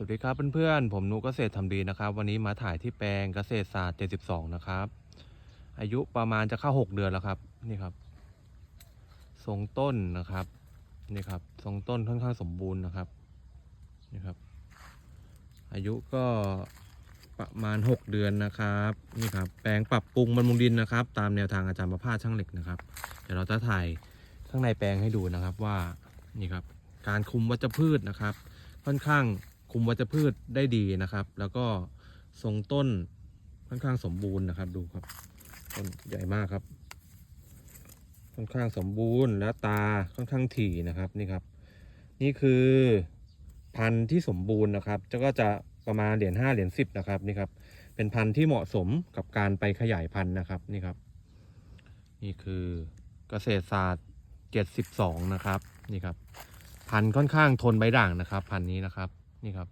สวัสดีครับเพื่อนๆ ผมนุกเกษตรทำดีนะครับ วันนี้มาถ่ายที่แปลงเกษตรศาสตร์ 72 นะครับ อายุประมาณจะเข้า 6 เดือนแล้วครับ นี่ครับ ทรงต้นนะครับ นี่ครับ ทรงต้นค่อนข้างสมบูรณ์นะครับ นี่ครับ อายุก็ประมาณ 6 เดือนนะครับ นี่ครับ แปลงปรับปรุงบำรุงดินนะครับ ตามแนวทางอาจารย์ประภาสช่างเหล็กนะครับ เดี๋ยวเราจะถ่ายข้างในแปลงให้ดูนะครับว่า นี่ครับ การคุมวัชพืชนะครับ ค่อนข้าง คุมวัชพืชได้ดีนะครับ แล้วก็ทรงต้นค่อนข้างสมบูรณ์นะครับ ดูครับ ต้นใหญ่มากครับ ค่อนข้างสมบูรณ์และตาค่อนข้างถี่นะครับนี่ครับ นี่คือพันธุ์ที่สมบูรณ์นะครับจะก็จะประมาณเหรียญห้าเหรียญสิบนะครับนี่ครับ เป็นพันธุ์ที่เหมาะสมกับการไปขยายพันธุ์นะครับนี่ครับ นี่คือเกษตรศาสตร์เจ็ดสิบสองนะครับนี่ครับ พันธุ์ค่อนข้างทนใบด่างนะครับ พันธุ์นี้นะครับ นี่ครับ